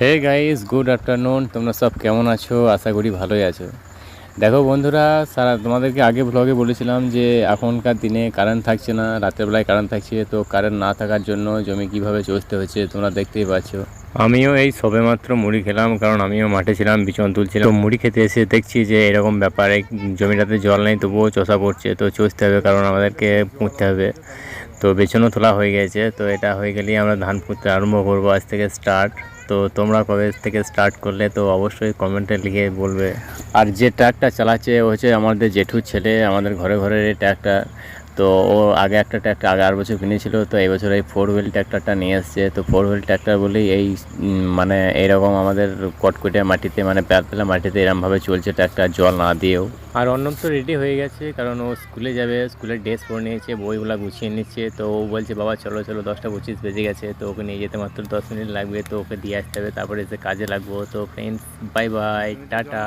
Hey guys good afternoon তোমরা সব কেমন আছো? আশা করি ভালোই আছো। দেখো বন্ধুরা, সারা তোমাদেরকে আগে ব্লগে বলেছিলাম যে এখনকার দিনে কারেন্ট থাকছে না, রাতের বেলায় কারেন্ট থাকছে, তো কারেন্ট না থাকার জন্য জমি কীভাবে চষতে হচ্ছে তোমরা দেখতেই পাচ্ছ। আমিও এই সবেমাত্র মুড়ি খেলাম, কারণ আমিও মাঠে ছিলাম বিছন তুলছিলাম। মুড়ি খেতে এসে দেখছি যে এরকম ব্যাপারে জমিটাতে জল নেই, তবুও চষা পড়ছে, তো চষতে হবে, কারণ আমাদেরকে পুঁততে হবে। তো বেচনও তোলা হয়ে গেছে, তো এটা হয়ে গেলেই আমরা ধান পুঁততে আরম্ভ করব, আজ থেকে স্টার্ট তো তোমরা কবে থেকে স্টার্ট করলে তো অবশ্যই কমেন্টে লিখে বলবে। আর যে ট্র্যাকটা চালাচ্ছে হচ্ছে আমাদের জেঠুর ছেলে, আমাদের ঘরে ঘরে এই ট্র্যাকটা তো ও আগে একটা ট্র্যাক্টর, আগে আর বছর কিনেছিল তো এই বছর এই ফোর হুইল ট্র্যাক্টরটা নিয়ে এসছে। তো ফোর হুইল ট্র্যাক্টর বলেই এই মানে এইরকম আমাদের কটকটে মাটিতে মানে প্যাতলা মাটিতে এরমভাবে চলছে ট্র্যাক্টর, জল না দিয়েও। আর অন্যম তো রেডি হয়ে গেছে, কারণ ও স্কুলে যাবে স্কুলের ড্রেস পরে নিয়েছে, বইগুলো গুছিয়ে নিচ্ছে, তো ও বলছে, বাবা, চলো চলো, দশটা পঁচিশ বেজে গেছে, তো ওকে নিয়ে যেতে মাত্র দশ মিনিট লাগবে, তো ওকে দিয়ে আসতে হবে, তারপরে এসে কাজে লাগবো। তো ফ্রেন্ডস বাই বাই টাটা।